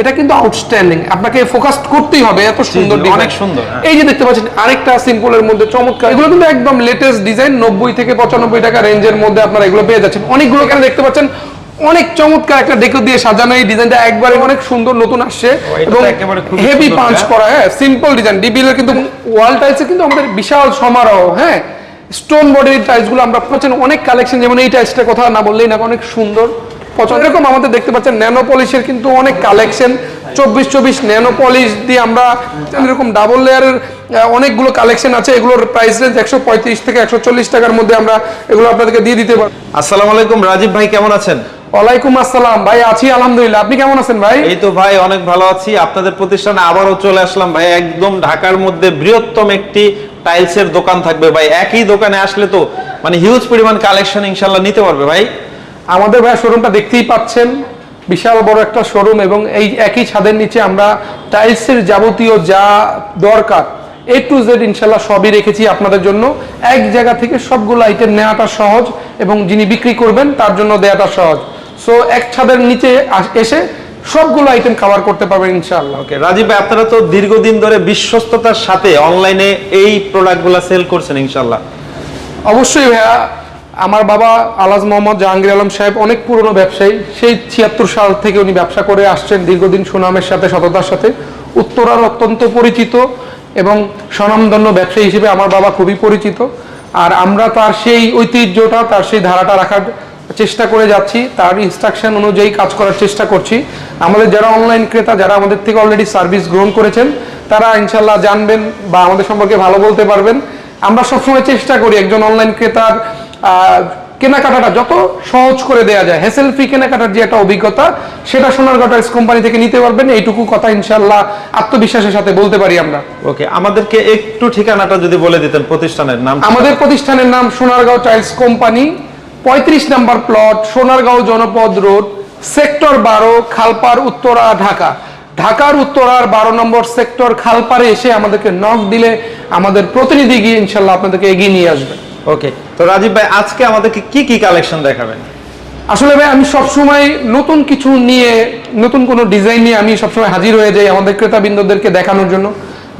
এটা কিন্তু আউটস্ট্যান্ডিং আপনাকে ফোকাস করতেই হবে এত সুন্দর অনেক সুন্দর, হ্যাঁ। এই যে দেখতে পাচ্ছেন আরেকটা সিম্পলের মধ্যে চমৎকার। এগুলো কিন্তু একদম লেটেস্ট ডিজাইন নব্বই থেকে পঁচানব্বই টাকা রেঞ্জের মধ্যে আপনারা এগুলো পেয়ে যাচ্ছেন। অনেকগুলো এখানে দেখতে পাচ্ছেন অনেক চমৎকার একটা ডেকো দিয়ে সাজানো এই ডিজাইনটা একবারে অনেক সুন্দর নতুন আসছে। এবং হেভি পাঞ্চ হ্যাঁ। করা হ্যাঁ সিম্পল ডিজাইন ডিবিএল এর কিন্তু ওয়াল টাইলসে কিন্তু আমাদের বিশাল সমারোহ হ্যাঁ। স্টোন বডির টাইলসগুলো আমরা পাচ্ছেন। অনেক কালেকশন যেমন এই টাইলসটার কথা না বললেই না অনেক সুন্দর। এরকম আমাদের দেখতে পাচ্ছেন ন্যানো পলিশের কিন্তু অনেক কালেকশন চব্বিশ চব্বিশ ন্যানো পলিশ দিয়ে আমরা এরকম ডাবল লেয়ারের অনেকগুলো কালেকশন আছে। এগুলোর প্রাইস রেঞ্জ একশো পঁয়ত্রিশ থেকে একশো চল্লিশ টাকার মধ্যে আমরা এগুলো আপনাদেরকে দিয়ে দিতে পারব। আসসালামু আলাইকুম রাজীব ভাই কেমন আছেন? ওয়ালাইকুম আসসালাম। ভাই আছি আলহামদুলিল্লাহ। আপনি কেমন আছেন ভাই? এই তো ভাই অনেক ভালো আছি। আপনাদের প্রতিষ্ঠানে আবারও চলে আসলাম ভাই। একদম ঢাকার মধ্যে বৃহত্তম একটি টাইলসের দোকান থাকবে ভাই। একই দোকানে আসলে তো মানে হিউজ পরিমাণ কালেকশন ইনশাল্লাহ নিতে পারবে ভাই। আমাদের ভাই শোরুমটা দেখতেই পাচ্ছেন। বিশাল বড় একটা শোরুম এবং এই একই ছাদের নিচে আমরা টাইলসের যাবতীয় যা দরকার এ টু জেড ইনশাল্লাহ সবই রেখেছি আপনাদের জন্য। এক জায়গা থেকে সবগুলো আইটেম নেওয়াটা সহজ এবং যিনি বিক্রি করবেন তার জন্য দেওয়াটা সহজ। সো এক ছাদের নিচে এসে সবগুলো আইটেম কভার করতে পারবেন ইনশাল্লাহ। ওকে রাজীব ভাই আপনারা তো দীর্ঘদিন ধরে বিশ্বস্ততার সাথে অনলাইনে এই প্রোডাক্টগুলো সেল করছেন ইনশাল্লাহ। অবশ্যই ভাইয়া আমার বাবা আলাজ মোহাম্মদ জাহাঙ্গীর আলম সাহেব অনেক পুরনো ব্যবসায়ী। সেই ছিয়াত্তর সাল থেকে উনি ব্যবসা করে আসছেন দীর্ঘদিন সুনামের সাথে, সততার সাথে। উত্তরার অত্যন্ত পরিচিত এবং স্বনামধন্য ব্যবসায়ী হিসেবে আমার বাবা খুবই পরিচিত। আর আমরা তার সেই ঐতিহ্যটা, তার সেই ধারাটা রাখার চেষ্টা করে যাচ্ছি। তার ইনস্ট্রাকশন অনুযায়ী কাজ করার চেষ্টা করছি। আমাদের যারা অনলাইন ক্রেতা, যারা আমাদের থেকে অলরেডি সার্ভিস গ্রহণ করেছেন, তারা ইনশাল্লাহ জানবেন বা আমাদের সম্পর্কে ভালো বলতে পারবেন। আমরা সবসময় চেষ্টা করি একজন অনলাইন ক্রেতার কেনাকাটাটা যত সহজ করে দেওয়া যায় হ্যাসেল ফ্রি কেনাকাটার যে একটা অভিজ্ঞতা সেটা সোনারগাঁও টাইলস কোম্পানি থেকে নিতে পারবেন। এইটুকু কথা ইনশাল্লাহ আত্মবিশ্বাসের সাথে বলতে পারি আমরা। ওকে আমাদেরকে একটু ঠিকানাটা যদি বলে দিতেন প্রতিষ্ঠানের নাম আমাদের প্রতিষ্ঠানের নাম সোনারগাঁও টাইলস কোম্পানি পঁয়ত্রিশ number plot Sonargaon Janapad road sector বারো খালপার উত্তরা ঢাকা। ঢাকার উত্তরার বারো নম্বর সেক্টর খালপারে এসে আমাদেরকে নক দিলে আমাদের প্রতিনিধি গিয়ে ইনশাল্লাহ আপনাদেরকে এগিয়ে নিয়ে আসবে। ওকে তো রাজীব ভাই আজকে আমাদেরকে কি কি কালেকশন দেখাবেন? আসলে ভাই আমি সবসময় নতুন কিছু নিয়ে নতুন কোনো ডিজাইন নিয়ে আমি সবসময় হাজির হয়ে যাই আমাদের ক্রেতাবৃন্দদেরকে দেখানোর জন্য।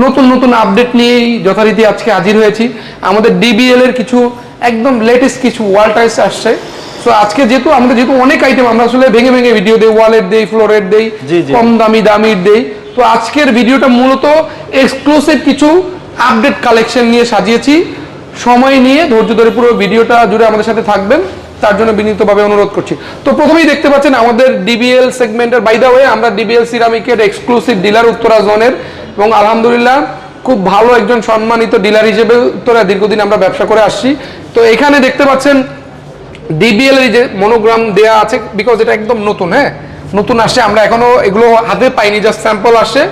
নতুন নতুন আপডেট নিয়েই যথারীতি আজকে হাজির হয়েছি। আমাদের ডিবিএল এর কিছু একদম লেটেস্ট কিছু ওয়াল টাইলস আসছে। সো আজকে যেহেতু আমাদের যেহেতু অনেক আইটেম আমরা আসলে ভেঙে ভেঙে ভিডিও দেই ওয়ালের দেই ফ্লোরের দেই। কম দামি দামির দেই। তো আজকের ভিডিওটা মূলত এক্সক্লুসিভ কিছু আপডেট কালেকশন নিয়ে সাজিয়েছি। সময় নিয়ে ধৈর্য ধরে পুরো ভিডিওটা জুড়ে আমাদের সাথে থাকবেন। তার জন্য বিনীতভাবে অনুরোধ করছি। তো প্রথমেই দেখতে পাচ্ছেন আমাদের ডিবিএল সেগমেন্টের বাই দা ওয়ে আমরা ডিবিএল সিরামিকের এক্সক্লুসিভ ডিলার উত্তরা জোনের এবং আলহামদুলিল্লাহ খুব ভালো একজন সম্মানিত ডিলার হিসেবে উত্তরা দীর্ঘদিন আমরা ব্যবসা করে আসছি। তো এখানে দেখতে পাচ্ছেন ডিবিএল এর যে মনোগ্রাম দেয়া আছে বিকজ এটা একদম নতুন হ্যাঁ? নতুন আসে, আমরা এখনও এগুলো হাতে পাইনি জাস্ট স্যাম্পল আসছে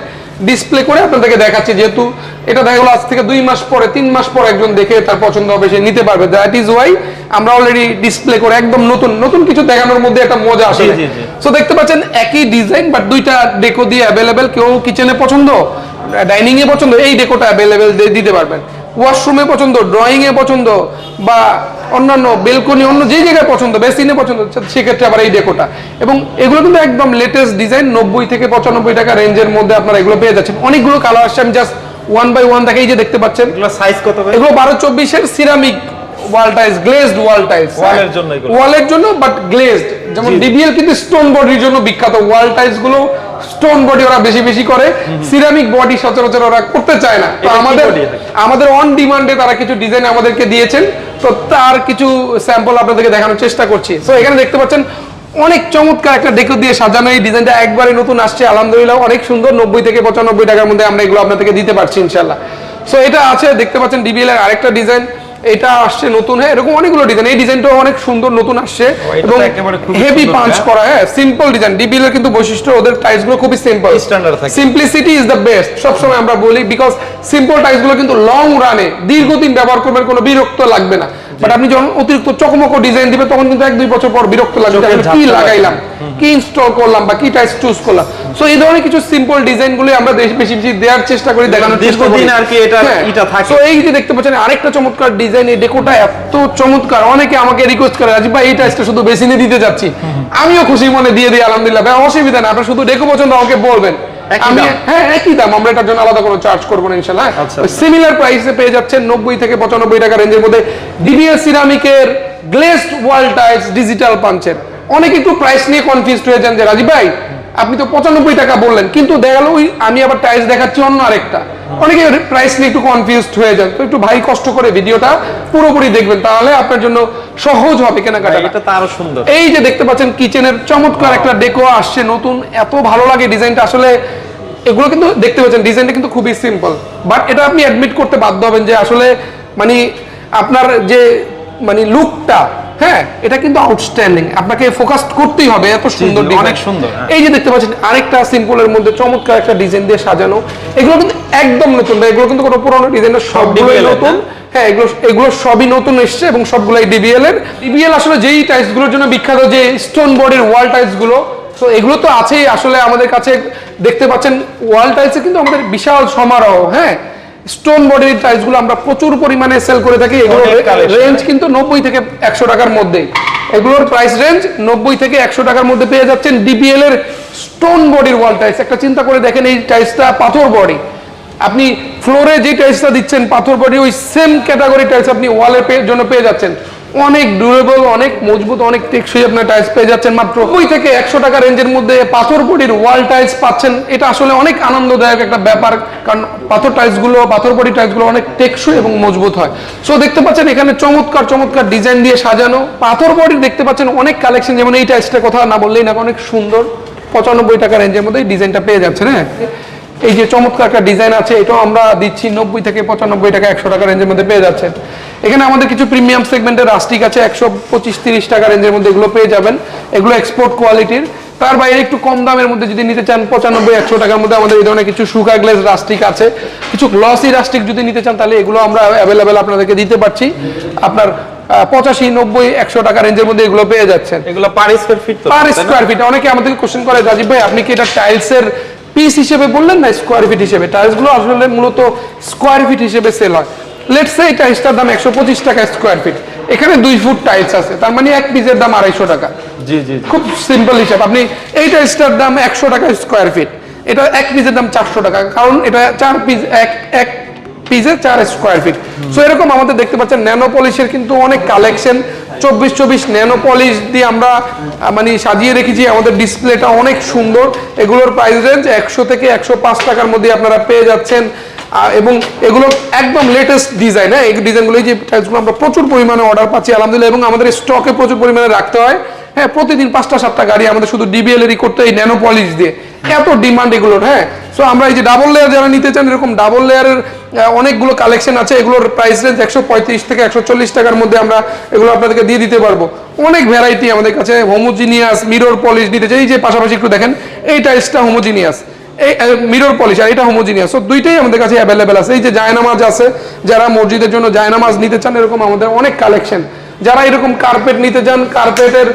ডিসপ্লে করে আপনাদেরকে দেখাচ্ছি যেহেতু এটা দেখা গেলো আজ থেকে দুই মাস পরে তিন মাস পরে একজন দেখে তার পছন্দ হবে সে নিতে পারবে। দ্যাট ইজ ওয়াই আমরা অলরেডি ডিসপ্লে করে একদম নতুন নতুন কিছু দেখানোর মধ্যে একটা মজা আসে। সো দেখতে পাচ্ছেন একই ডিজাইন বাট দুইটা ডেকো দিয়ে অ্যাভেলেবেল কেউ কিচেনে পছন্দ ডাইনিং এ পছন্দ এই ডেকোটা অ্যাভেলেবেল দিতে পারবেন। ওয়াশরুমে পছন্দ ড্রয়িংয়ে পছন্দ বা অন্যান্য বেলকনি অন্য যে জায়গায় পছন্দ বেসিনে পছন্দ সেক্ষেত্রে আবার এই ডেকোটা এবং এগুলো কিন্তু একদম লেটেস্ট ডিজাইন নব্বই থেকে পঁচানব্বই টাকা রেঞ্জের মধ্যে আপনারা এগুলো পেয়ে যাচ্ছেন। অনেকগুলো কালার আসছে আমি জাস্ট ওয়ান বাই ওয়ান দেখাই যে দেখতে পাচ্ছেন। সাইজ কত এগুলো বারো চব্বিশের ceramic wall tiles glazed wall tiles এর জন্য ওয়ালের জন্য বাট গ্লেজড যেমন ডিবিএল কিন্তু স্টোন বডির জন্য বিখ্যাত। ওয়াল টাইলসগুলো স্টোন বডি ওরা বেশি বেশি করে সিরামিক বডি সচরাচর ওরা করতে চায় না। তো আমাদের আমাদের অন ডিমান্ডে তারা কিছু ডিজাইন আমাদেরকে দিয়েছেন। তো তার কিছু স্যাম্পল আপনাদেরকে দেখানোর চেষ্টা করছি। তো এখানে দেখতে পাচ্ছেন অনেক চমৎকার একটা ডেকো দিয়ে সাজানো এই ডিজাইনটা একবারে নতুন আসছে। আলহামদুলিল্লাহ অনেক সুন্দর নব্বই থেকে পঁচানব্বই টাকার মধ্যে আমরা এগুলো আপনাদেরকে দিতে পারছি ইনশাল্লাহ সো এটা আছে দেখতে পাচ্ছেন ডিবিএল এর আরেকটা ডিজাইন এটা আসছে নতুন হ্যাঁ এরকম অনেকগুলো ডিজাইন এই ডিজাইনটাও অনেক সুন্দর নতুন আসছে এবং হেভি পাঞ্চ হ্যাঁ? করা হ্যাঁ সিম্পল ডিজাইন ডিবিএল এর কিন্তু বৈশিষ্ট্য ওদের টাইলসগুলো খুবই সিম্পল Standard থাকে। সিম্পলিসিটি ইজ দ্য বেস্ট সবসময় আমরা বলি বিকজ সিম্পল টাইলসগুলো কিন্তু লং রানে দীর্ঘদিন ব্যবহার করবেন কোনো বিরক্ত লাগবে না। বাট আপনি যখন অতিরিক্ত চকমকো ডিজাইন দিবে তখন কিন্তু এক দুই বছর পর বিরক্ত লাগবে কি লাগাইলাম। কি ইনস্টল করলাম বা কি টাইস চুজ করলাম? সো এই ধরনের কিছু সিম্পল ডিজাইনগুলো আমরা বেশি বেশি বেশি দেওয়ার চেষ্টা করি দেখানোর চেষ্টা করি। আর কি এটা- হ্যাঁ। এটা থাকে। So এই যে দেখতে পাচ্ছেন আরেকটা চমৎকার ডিজাইন এই ডেকোটা এত চমৎকার। অনেকে আমাকে রিকোয়েস্ট করে রাজীব ভাই এই টাইসটা শুধু বেসিনে দিতে যাচ্ছি। আমিও খুশি মনে দিয়ে দিই আলহামদুলিল্লাহ। ভাই অসুবিধা না আপনার শুধু ডেকো পছন্দ আমাকে বলবেন। দাম? হ্যাঁ একই দাম। আমরা এটার জন্য আলাদা কোনো চার্জ করব না ইনশাল্লাহ আচ্ছা। সিমিলার প্রাইসে পেয়ে যাচ্ছেন নব্বই থেকে পঁচানব্বই টাকা রেঞ্জের মধ্যে ডিডিএস সিরামিকের গ্লেসড ওয়াল টাইলস ডিজিটাল পাঞ্চের অনেকে একটু প্রাইস নিয়ে কনফিউজড হয়ে যান যে রাজীব ভাই আপনি তো পঁচানব্বই টাকা বললেন কিন্তু দেখা গেল ওই আমি আবার টাইলস দেখাচ্ছি অন্য আরেকটা। অনেকে প্রাইস নিয়ে একটু কনফিউজড হয়ে যান। তো একটু ভাই কষ্ট করে ভিডিওটা পুরোপুরি দেখবেন তাহলে আপনার জন্য সহজ হবে কেনাকাটা এটা তো আরও সুন্দর। এই যে দেখতে পাচ্ছেন কিচেনের চমৎকার একটা ডেকো আসছে নতুন এত ভালো লাগে ডিজাইনটা আসলে এগুলো কিন্তু দেখতে পাচ্ছেন ডিজাইনটা কিন্তু খুবই সিম্পল বাট এটা আপনি অ্যাডমিট করতে বাধ্য হবেন যে আসলে মানে আপনার যে মানে লুকটা হ্যাঁ এটা কিন্তু আউটস্ট্যান্ডিং আপনাকে ফোকাস করতেই হবে এত সুন্দর অনেক সুন্দর, হ্যাঁ। এই যে দেখতে পাচ্ছেন আরেকটা সিম্পলের মধ্যে চমৎকার একটা ডিজাইন দিয়ে সাজানো। এগুলো কিন্তু একদম নতুন এগুলো কিন্তু কোনো পুরোনো ডিজাইন না সবগুলোই নতুন। হ্যাঁ। এগুলো এগুলো সবই নতুন এসছে এবং সবগুলাই ডিবিএল এর। ডিবিএল আসলে যেই টাইলসগুলোর জন্য বিখ্যাত যে স্টোন বডির ওয়াল টাইলসগুলো তো এগুলো তো আছেই। আসলে আমাদের কাছে দেখতে পাচ্ছেন ওয়াল টাইলসে কিন্তু আমাদের বিশাল সমারোহ হ্যাঁ। স্টোন বডির টাইলসগুলো আমরা প্রচুর পরিমাণে সেল করে থাকি। এগুলো রেঞ্জ কিন্তু নব্বই থেকে একশো টাকার মধ্যেই এগুলোর প্রাইস রেঞ্জ নব্বই থেকে একশো টাকার মধ্যে পেয়ে যাচ্ছেন ডিপিএল এর স্টোন বডির ওয়াল টাইলস একটা চিন্তা করে দেখেন এই টাইলসটা পাথর বডি আপনি ফ্লোরে যে টাইলসটা দিচ্ছেন পাথর বডি ওই সেম ক্যাটাগরি টাইলস আপনি ওয়ালের জন্য পেয়ে যাচ্ছেন। অনেক ডিউরেবল অনেক মজবুত, অনেক টেকসই আপনার টাইলস পেয়ে যাচ্ছেন। মাত্র ওই থেকে একশো টাকা রেঞ্জের মধ্যে পাথর বডির ওয়াল টাইলস পাচ্ছেন। এটা আসলে অনেক আনন্দদায়ক একটা ব্যাপার, কারণ পাথর টাইলসগুলো, পাথর বডি টাইলসগুলো অনেক টেকসই এবং মজবুত হয়। সো দেখতে পাচ্ছেন এখানে চমৎকার চমৎকার ডিজাইন দিয়ে সাজানো। পাথর বডির দেখতে পাচ্ছেন অনেক কালেকশন যেমন এই টাইলসটা কথা না বললেই না, অনেক সুন্দর। পঁচানব্বই টাকা রেঞ্জের মধ্যে এই ডিজাইনটা পেয়ে যাচ্ছেন হ্যাঁ? এই যে চমৎকার একটা ডিজাইন আছে এটাও আমরা দিচ্ছি নব্বই থেকে পঁচানব্বই টাকা একশো টাকা রেঞ্জের মধ্যে পেয়ে যাচ্ছেন। এখানে আমাদের কিছু প্রিমিয়াম সেগমেন্টের রাস্টিক আছে একশো পঁচিশ তিরিশ টাকা রেঞ্জের মধ্যে এগুলো পেয়ে যাবেন। এগুলো এক্সপোর্ট কোয়ালিটির তার বাইরে একটু কম দামের মধ্যে যদি নিতে চান পঁচানব্বই একশো টাকার মধ্যে আমাদের এই ধরনের কিছু সুকা গ্লেজ রাস্টিক আছে। কিছু গ্লসি রাস্টিক যদি নিতে চান তাহলে এগুলো আমরা অ্যাভেলেবেল আপনাদেরকে দিতে পারছি। আপনার পঁচাশি নব্বই একশো টাকা রেঞ্জের মধ্যে এগুলো পেয়ে যাচ্ছেন। এগুলো per square feet per square feet অনেকে আমাদেরকে কোশ্চেন করে রাজীব ভাই আপনি কি এটা টাইলসের পিস হিসেবে বললেন না স্কোয়ার ফিট হিসেবে? টাইলসগুলো আসলে মূলত স্কোয়ার ফিট হিসেবে সেল হয়। লেটস সে এই টাইলসটার দাম একশো পঁচিশ টাকা স্কোয়ার ফিট এখানে দুই ফুট টাইলস আছে তার মানে এক পিসের দাম আড়াইশো টাকা। জি জি জি। খুব সিম্পল হিসাব। আপনি এই টাইলসটার দাম একশো টাকা স্কোয়ার ফিট এটা এক পিসের দাম চারশো টাকা কারণ এটা চার পিস এক এক পিসে চার স্কোয়ার ফিট সো এরকম আমাদের দেখতে পাচ্ছেন ন্যানো পলিশের কিন্তু অনেক কালেকশন চব্বিশ চব্বিশ ন্যানো পলিশ দিয়ে আমরা মানে সাজিয়ে রেখেছি। আমাদের ডিসপ্লেটা অনেক সুন্দর। এগুলোর প্রাইস রেঞ্জ একশো থেকে একশো পাঁচ টাকার মধ্যে আপনারা পেয়ে যাচ্ছেন। এবং এগুলো একদম লেটেস্ট ডিজাইন হ্যাঁ? এই ডিজাইনগুলো যে টাইলসগুলো আমরা প্রচুর পরিমাণে অর্ডার পাচ্ছি, আলহামদুলিল্লাহ। এবং আমাদের স্টকে প্রচুর পরিমাণে রাখতে হয়। হ্যাঁ প্রতিদিন পাঁচটা সাতটা গাড়ি আমাদের শুধু ডিবিএল এরই করতে এই ন্যানো পলিশ দিয়ে। এত ডিমান্ড এগুলোর হ্যাঁ? সো আমরা এই যে ডাবল লেয়ার যারা নিতে চান, এরকম ডাবল লেয়ারের অনেকগুলো কালেকশন আছে। এগুলোর প্রাইস রেঞ্জ একশো পঁয়ত্রিশ থেকে একশো চল্লিশ টাকার মধ্যে আমরা এগুলো আপনাদেরকে দিয়ে দিতে পারব। অনেক ভ্যারাইটি আমাদের কাছে হোমোজিনিয়াস মিরর পলিশ নিতে চাই। এই যে পাশাপাশি একটু দেখেন এই টাইলসটা হোমোজিনিয়াস এই মিরর পলিশ আর এটা হোমোজিনিয়াস দুইটাই আমাদের কাছে অ্যাভেলেবেল আছে। এই যে জায়নামাজ আছে, যারা মসজিদের জন্য জায়নামাজ নিতে চান, এরকম আমাদের অনেক কালেকশন যারা এরকম কার্পেট নিতে চান কার্পেটের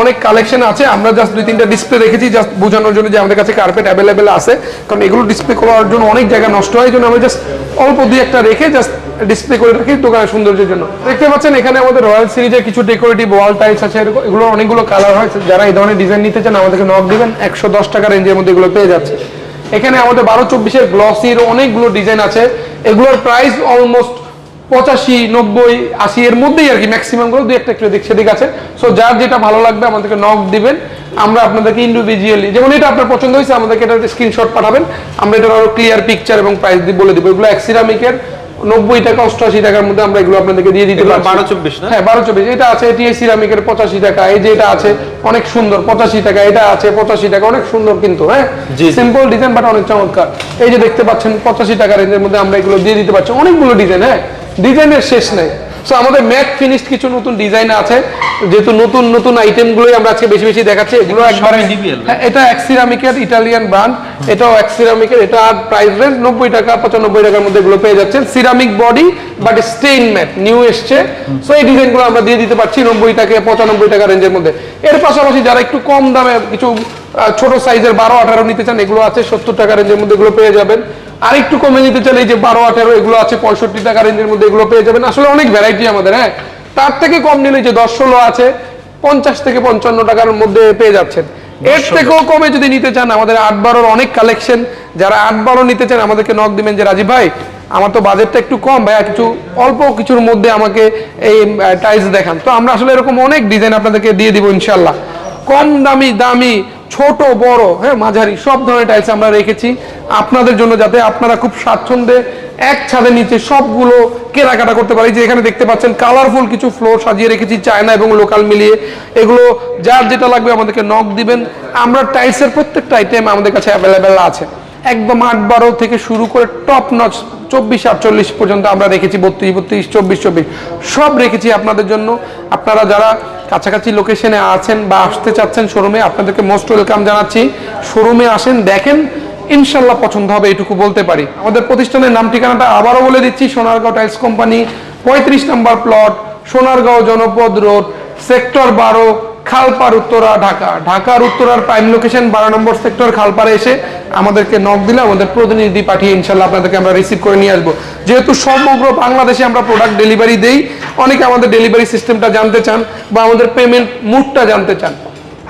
অনেক কালেকশন আছে। আমরা জাস্ট দুই তিনটা ডিসপ্লে রেখেছি জাস্ট বোঝানোর জন্য যে আমাদের কাছে কার্পেট অ্যাভেলেবেল আছে। কারণ এগুলো ডিসপ্লে করার জন্য অনেক জায়গা নষ্ট হয় জন্য আমরা জাস্ট অল্প দুই একটা রেখে জাস্ট ডিসপ্লে করে রাখি দোকানের সৌন্দর্যের জন্য। দেখতে পাচ্ছেন, এখানে আমাদের রয়্যাল সিরিজের কিছু ডেকোরেটিভ ওয়াল টাইলস আছে এগুলো অনেকগুলো কালার হয়। যারা এই ধরনের ডিজাইন নিতে চান, আমাদেরকে নক দিবেন। একশো দশ টাকা রেঞ্জের মধ্যে এগুলো পেয়ে যাচ্ছে। এখানে আমাদের বারো চব্বিশের গ্লসির অনেকগুলো ডিজাইন আছে। এগুলোর প্রাইস অলমোস্ট পঁচাশি নব্বই আশি এর মধ্যেই আর কি ম্যাক্সিমামগুলো দুই একটা একটু এদিক সেদিক আছে। সো যার যেটা ভালো লাগবে আমাদেরকে নক দিবেন। আমরা আপনাদেরকে ইন্ডিভিজুয়ালি যেমন এটা আপনার পছন্দ হয়েছে আমাদেরকে এটা স্ক্রিনশট পাঠাবেন। আমরা এটার আরও ক্লিয়ার পিকচার এবং প্রাইস দিয়ে বলে দিব। এগুলো অ্যাক্সিরামিকের নব্বই টাকা অষ্টআশি টাকার মধ্যে আমরা এগুলো আপনাদেরকে দিয়ে দিতে 12 24 না? হ্যাঁ বারো চব্বিশ। এটা আছে এটি সিরামিকের পঁচাশি টাকা এই যে এটা আছে অনেক সুন্দর পঁচাশি টাকা এটা আছে পঁচাশি টাকা অনেক সুন্দর কিন্তু হ্যাঁ। সিম্পল ডিজাইন বাট অনেক চমৎকার। এই যে দেখতে পাচ্ছেন পঁচাশি টাকা রেঞ্জের মধ্যে আমরা এগুলো দিয়ে দিতে পারছি। অনেকগুলো ডিজাইন হ্যাঁ? ডিজাইনের শেষ নেই। সো আমাদের ম্যাট ফিনিশড কিছু নতুন ডিজাইন আছে যেহেতু নতুন নতুন আইটেমগুলোই আমরা আজকে বেশি বেশি দেখাচ্ছি এগুলো একবারে হ্যাঁ, এটা এক্সিরামিকের ইটালিয়ান ব্র্যান্ড এটাও এক্সিরামিকের এটা প্রাইস রেঞ্জ নব্বই টাকা পঁচানব্বই টাকার মধ্যে এগুলো পেয়ে যাচ্ছেন। Ceramic body but stain matt new এসছে। সো এই ডিজাইনগুলো আমরা দিয়ে দিতে পারছি নব্বই টাকা পঁচানব্বই টাকা রেঞ্জের মধ্যে। এর পাশাপাশি যারা একটু কম দামে কিছু ছোট সাইজের বারো আঠারো নিতে চান এগুলো আছে সত্তর টাকা রেঞ্জের মধ্যে এগুলো পেয়ে যাবেন। আর একটু কমে নিতে চান এই যে বারো আঠারো এগুলো আছে পঁয়ষট্টি টাকা রেঞ্জের মধ্যে এগুলো পেয়ে যাবেন। আসলে অনেক ভ্যারাইটি আমাদের হ্যাঁ? তার থেকে কম নিলে যে দশ ষোলো আছে পঞ্চাশ থেকে পঞ্চান্ন টাকার মধ্যে পেয়ে যাচ্ছেন। এর থেকেও কমে যদি নিতে চান আমাদের আট বারোর অনেক কালেকশন যারা আট বারো নিতে চান আমাদেরকে নক দিবেন যে রাজীব ভাই আমার তো বাজেটটা একটু কম ভাইয়া কিছু অল্প কিছুর মধ্যে আমাকে এই টাইলস দেখান। তো আমরা আসলে এরকম অনেক ডিজাইন আপনাদেরকে দিয়ে দিব ইনশাল্লাহ কম দামি দামি ছোট, বড় হ্যাঁ মাঝারি, সব ধরনের টাইলস আমরা রেখেছি। আপনাদের জন্য যাতে আপনারা খুব স্বাচ্ছন্দ্যে এক ছাদের নিচে সবগুলো কেনাকাটা করতে পারি যে এখানে দেখতে পাচ্ছেন কালারফুল কিছু ফ্লোর সাজিয়ে রেখেছি চায়না এবং লোকাল মিলিয়ে। এগুলো যার যেটা লাগবে আমাদেরকে নক দিবেন। আমরা টাইলসের প্রত্যেকটা আইটেম আমাদের কাছে অ্যাভেলেবেল আছে। একদম আট বারো থেকে শুরু করে টপ নচ চব্বিশ, আটচল্লিশ পর্যন্ত আমরা রেখেছি, বত্রিশ বত্রিশ, চব্বিশ চব্বিশ। সব রেখেছি আপনাদের জন্য। আপনারা যারা কাছাকাছি লোকেশনে আছেন বা আসতে চাচ্ছেন শোরুমে আপনাদেরকে মোস্ট ওয়েলকাম জানাচ্ছি। শোরুমে আসেন, দেখেন, ইনশাল্লাহ পছন্দ হবে এটুকু বলতে পারি। আমাদের প্রতিষ্ঠানের নাম ঠিকানাটা আবারও বলে দিচ্ছি, সোনারগাঁও টাইলস কোম্পানি পঁয়ত্রিশ নম্বর প্লট সোনারগাঁও জনপদ রোড সেক্টর বারো খালপার উত্তরা, ঢাকা। ঢাকার উত্তরার প্রাইম লোকেশন বারো নম্বর সেক্টর খালপারে এসে আমাদেরকে নক দিলে আমাদের প্রতিনিধি পাঠিয়ে ইনশাল্লাহ আপনাদেরকে আমরা রিসিভ করে নিয়ে আসব। যেহেতু সমগ্র বাংলাদেশে আমরা প্রোডাক্ট ডেলিভারি দেই, অনেকে আমাদের ডেলিভারি সিস্টেমটা জানতে চান বা আমাদের পেমেন্ট মুডটা জানতে চান।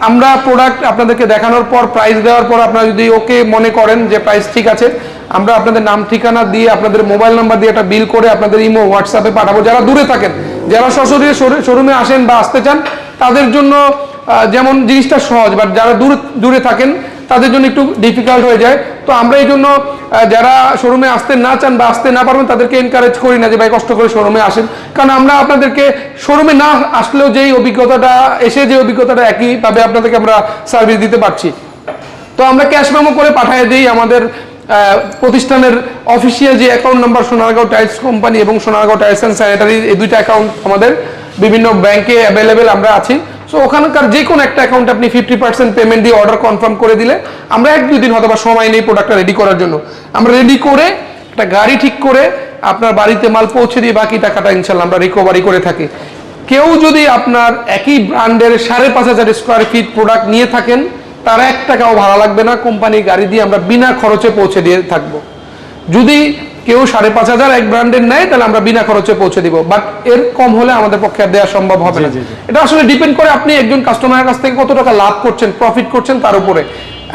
আমরা প্রোডাক্ট আপনাদেরকে দেখানোর পর প্রাইস দেওয়ার পর আপনারা যদি ওকে মনে করেন যে প্রাইস ঠিক আছে, আমরা আপনাদের নাম, ঠিকানা দিয়ে আপনাদের মোবাইল নাম্বার দিয়ে একটা বিল করে আপনাদের ইমো হোয়াটসঅ্যাপে পাঠাবো। যারা দূরে থাকেন, যারা সশরীরে শোরুমে আসেন বা আসতে চান তাদের জন্য যেমন জিনিসটা সহজ বাট যারা দূরে দূরে থাকেন, তাদের জন্য একটু ডিফিকাল্ট হয়ে যায়। তো আমরা এই জন্য যারা শোরুমে আসতে না চান বা আসতে না পারবেন, তাদেরকে এনকারেজ করি না যে, ভাই, কষ্ট করে শোরুমে আসেন। কারণ আমরা আপনাদেরকে শোরুমে না আসলেও যেই অভিজ্ঞতাটা, এসে যে অভিজ্ঞতাটা একইভাবে আপনাদেরকে আমরা সার্ভিস দিতে পারছি। তো আমরা ক্যাশ মেমো করে পাঠিয়ে দিই আমাদের প্রতিষ্ঠানের অফিসিয়াল যে account number Sonargaon tiles company এবং সোনারগাঁও টাইলস অ্যান্ড স্যানিটারি এই দুইটা অ্যাকাউন্ট আমাদের। বিভিন্ন ব্যাংকে অ্যাভেলেবেল আমরা আছি। সো ওখানকার যে কোনো একটা অ্যাকাউন্ট আপনি ফিফটি পার্সেন্ট পেমেন্ট দিয়ে অর্ডার কনফার্ম করে দিলে আমরা এক দুই দিন হয়তো বা সময় নেই প্রোডাক্টটা রেডি করার জন্য। আমরা রেডি করে একটা গাড়ি ঠিক করে আপনার বাড়িতে মাল পৌঁছে দিয়ে বাকি টাকাটা ইনশাল্লাহ আমরা রিকভারি করে থাকি। কেউ যদি আপনার একই ব্র্যান্ডের সাড়ে পাঁচ হাজার স্কোয়ার ফিট প্রোডাক্ট নিয়ে থাকেন, তার এক টাকাও ভাড়া লাগবে না। কোম্পানি গাড়ি দিয়ে আমরা বিনা খরচে পৌঁছে দিয়ে থাকব। যদি কেউ সাড়ে পাঁচ হাজার এক ব্র্যান্ডের নেয় তাহলে আমরা বিনা খরচে পৌঁছে দিব। বাট এর কম হলে আমাদের পক্ষে আর দেওয়া সম্ভব হবে না। এটা আসলে ডিপেন্ড করে আপনি একজন কাস্টমারের কাছ থেকে কত টাকা লাভ করছেন প্রফিট করছেন তার উপরে।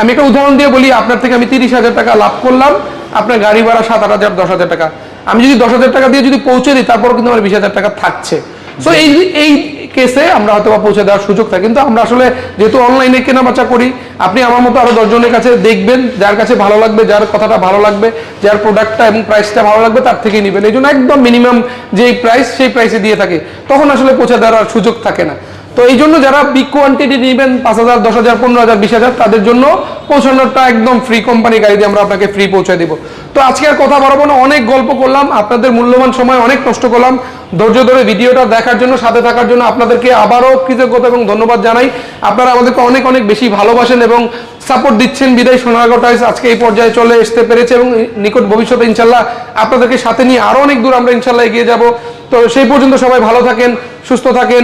আমি একটা উদাহরণ দিয়ে বলি আপনার থেকে আমি তিরিশ হাজার টাকা লাভ করলাম আপনার গাড়ি ভাড়া সাত আট হাজার দশ হাজার টাকা। আমি যদি দশ হাজার টাকা দিয়ে যদি পৌঁছে দিই তারপর কিন্তু আমার বিশ হাজার টাকা থাকছে। সো এই এই কেসে আমরা হয়তো বা পৌঁছে দেওয়ার সুযোগ থাকে। কিন্তু আমরা আসলে যেহেতু অনলাইনে কেনাবেচা করি, আপনি আমার মতো আরও দশজনের কাছে দেখবেন, যার কাছে ভালো লাগবে, যার কথাটা ভালো লাগবে, যার প্রোডাক্টটা এবং প্রাইসটা ভালো লাগবে, তার থেকেই নেবেন। এই জন্য একদম মিনিমাম যেই প্রাইস সেই প্রাইসে দিয়ে থাকে। তখন আসলে পৌঁছে দেওয়ার সুযোগ থাকে না। তো এই জন্য যারা বিগ কোয়ান্টিটি নেবেন পাঁচ হাজার, দশ হাজার, পনেরো হাজার, বিশ হাজার, তাদের জন্য পৌঁছানোরটা একদম ফ্রি কোম্পানি গাড়ি দিয়ে আমরা আপনাকে ফ্রি পৌঁছে দিব। তো আজকে আর কথা বাড়াবো না, অনেক গল্প করলাম, আপনাদের মূল্যবান সময় অনেক নষ্ট করলাম। ধৈর্য ধরে ভিডিওটা দেখার জন্য, সাথে থাকার জন্য আপনাদেরকে আবারও কৃতজ্ঞতা এবং ধন্যবাদ জানাই। আপনারা আমাদেরকে অনেক অনেক বেশি ভালোবাসেন এবং সাপোর্ট দিচ্ছেন। বিদায় সোনারগাঁও টাইস আজকে এই পর্যায়ে চলে আসতে পেরেছে এবং নিকট ভবিষ্যতে ইনশাল্লাহ আপনাদেরকে সাথে নিয়ে আরও অনেক দূর আমরা ইনশাল্লাহ এগিয়ে যাব। তো সেই পর্যন্ত সবাই ভালো থাকেন, সুস্থ থাকেন।